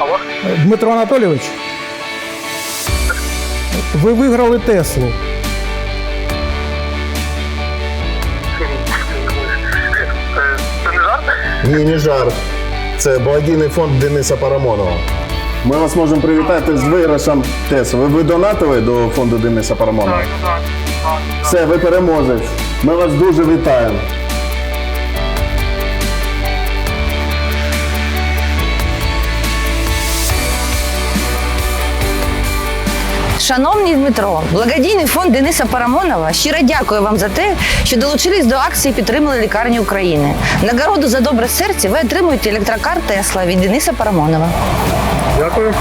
Алло? Дмитро Анатолійович, ви виграли Теслу. Це не жарт? Ні, не жарт. Це благодійний фонд Дениса Парамонова. Ми вас можемо привітати з виграшем Тесли. Ви, ви донатили до фонду Дениса Парамонова? Так, так, так. Все, ви переможець. Ми вас дуже вітаємо. Шановний Дмитро, благодійний фонд Дениса Парамонова щиро дякує вам за те, що долучились до акції підтримали лікарні України. Нагороду за добре серце ви отримуєте електрокар Тесла від Дениса Парамонова. Дякую.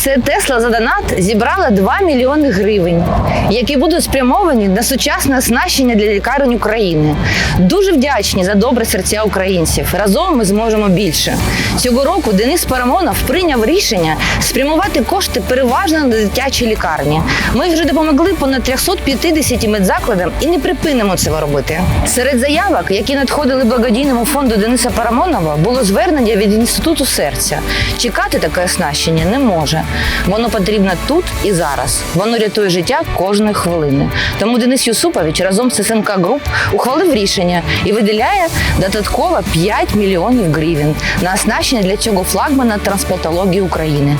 Акція Тесла за донат зібрала 2 мільйони гривень, які будуть спрямовані на сучасне оснащення для лікарень України. Дуже вдячні за добре серця українців. Разом ми зможемо більше. Цього року Денис Парамонов прийняв рішення спрямувати кошти переважно на дитячі лікарні. Ми вже допомогли понад 350 медзакладам і не припинимо це робити. Серед заявок, які надходили благодійному фонду Дениса Парамонова, було звернення від інституту серця. Чекати таке оснащення не може. Воно потрібно тут і зараз. Воно рятує життя кожної хвилини. Тому Денис Юсупович разом з СНК Груп ухвалив рішення і виділяє додатково 5 мільйонів гривень на оснащення для цього флагмана трансплантології України.